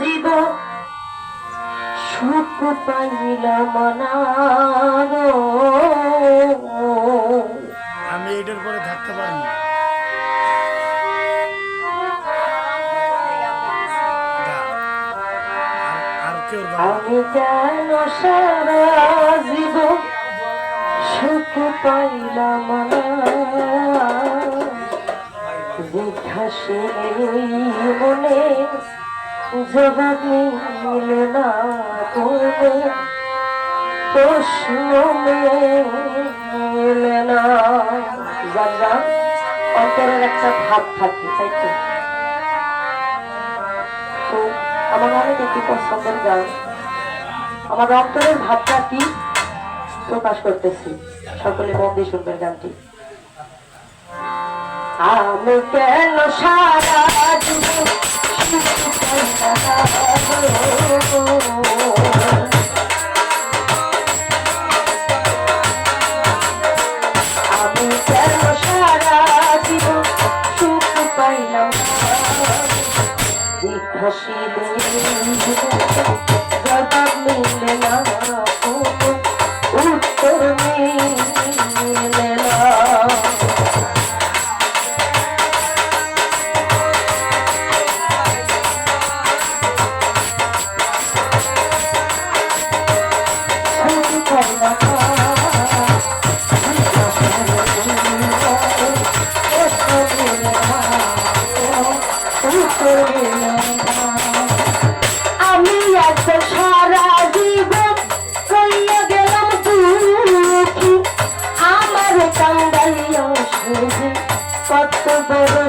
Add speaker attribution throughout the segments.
Speaker 1: জীব সুখ পাইলাম না
Speaker 2: আমি এটার পরে থাকতে পারি না।
Speaker 1: আমি কেন সারা জীব সুখ পাইলাম না জিজ্ঞাসে মনে জবাব মিলে না করবে। প্রশ্ন মেলে না। অন্তরের একটা ভাব থাকে, তাই তো? আমার অনেক একটি পছন্দের গান। আমার অন্তরের ভাবটা কি? প্রকাশ করতেছি। সকলে মন দিয়ে শুনবেন গানটি। আমি কেন সারা জীবন সুখ কত বড়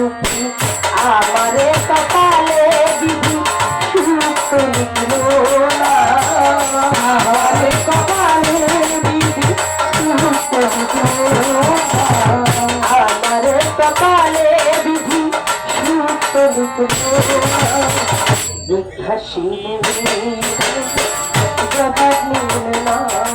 Speaker 1: না আমারে কপালে দিদি সুখ লিখলো না আমারে কপালে না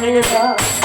Speaker 1: love.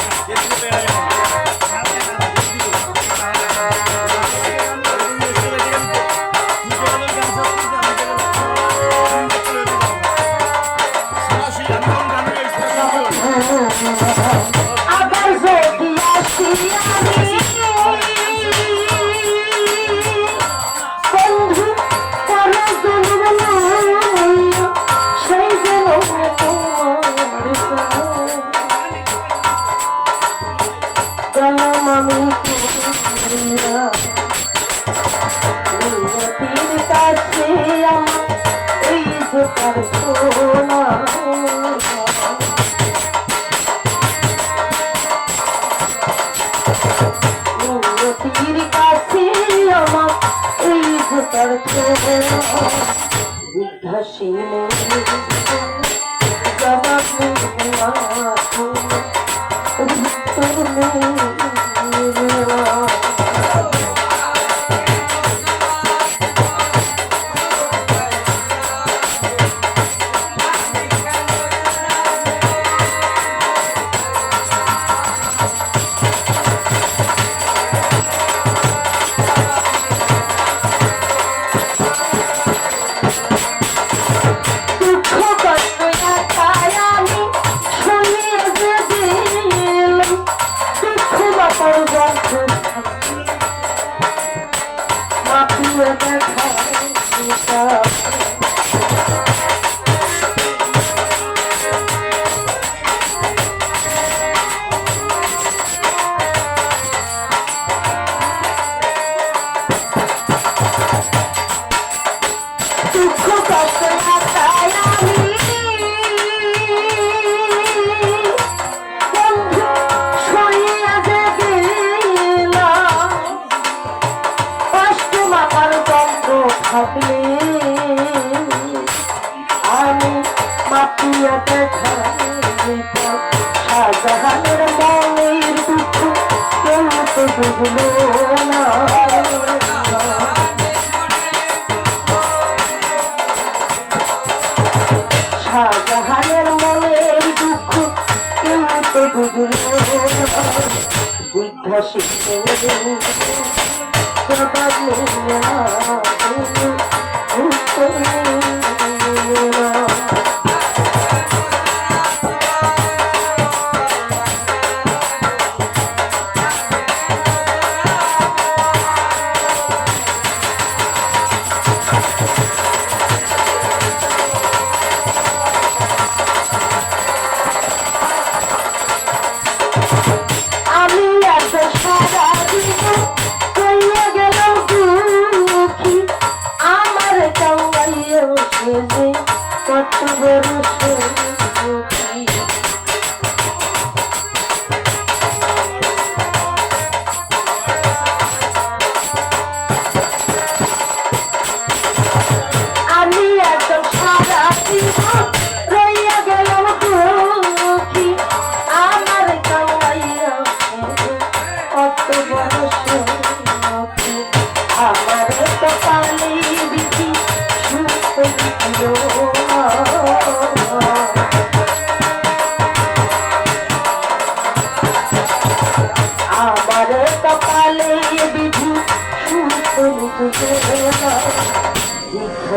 Speaker 1: যে তার বুঝলো না শাহজাহানের মনের দুঃখ কেউ তো না। বৃদ্ধ শিখে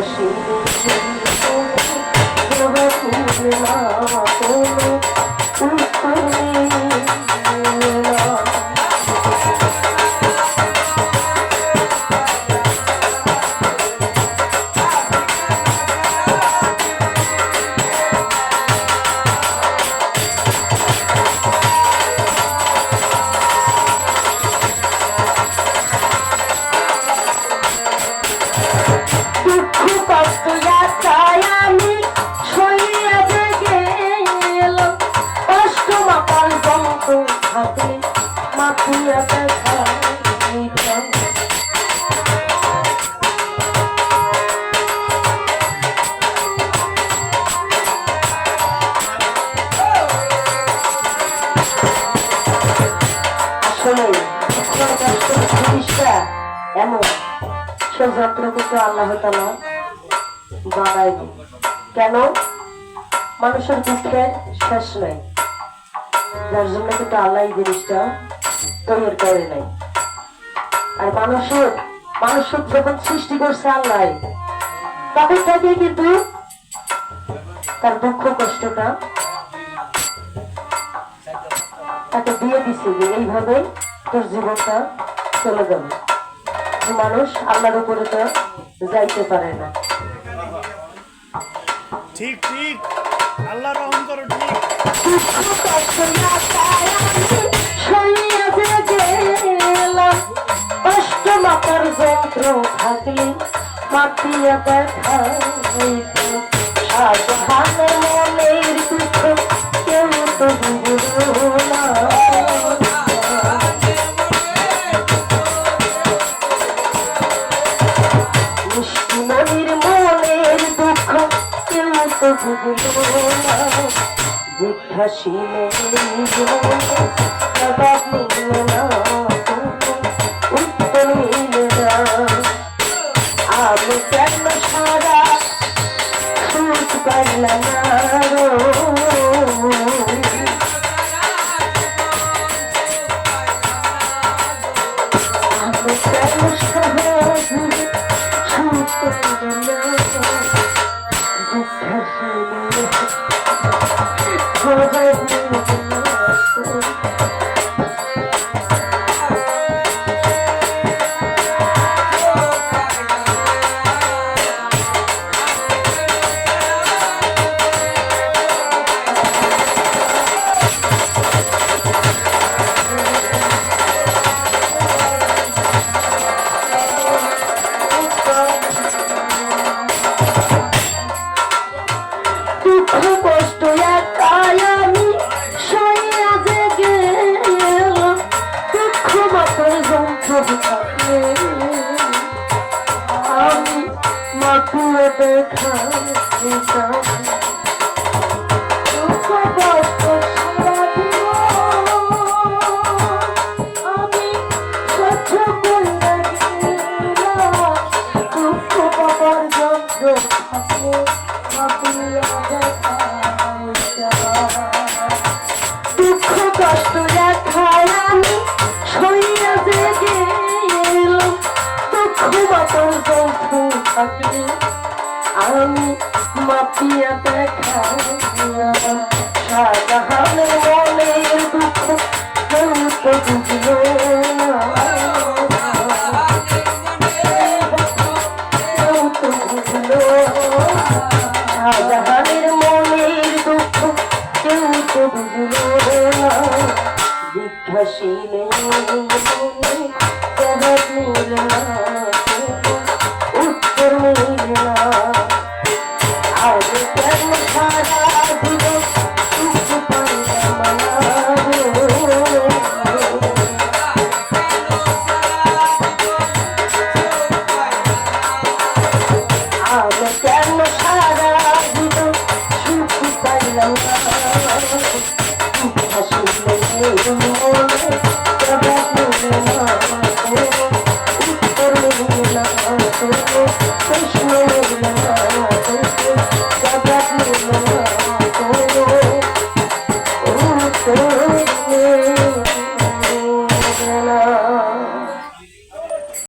Speaker 1: সুখ দিল যন্ত্র আল্লাহ তালা বানায়নি কেন? মানুষের দুঃখের শেষ নাই। যার জন্য কিন্তু আল্লাহ এই জিনিসটা তৈরি করে নাই। আর মানুষের মানুষের যখন সৃষ্টি করছে আল্লাহ, তখন থেকে কিন্তু তার দুঃখ, কষ্টটা তাকে দিয়ে দিছে যে এইভাবে তোর জীবনটা চলে যাবে। মানুষ আল্লাহর উপরে তো যাইতে পারে না
Speaker 2: ঠিক ঠিক আল্লাহ রহম করো ঠিক
Speaker 1: দুঃখ কষ্ট না পায় আমি সইয়া যে গেলাম। মাতার যন্ত্র থাকলে মাতিয়া দেখা হইত সাজহানের জীবন জবাব মিলল না উত্তর মিলল না। আমি কেন সারা সুখ পাইলাম না руку. Oh,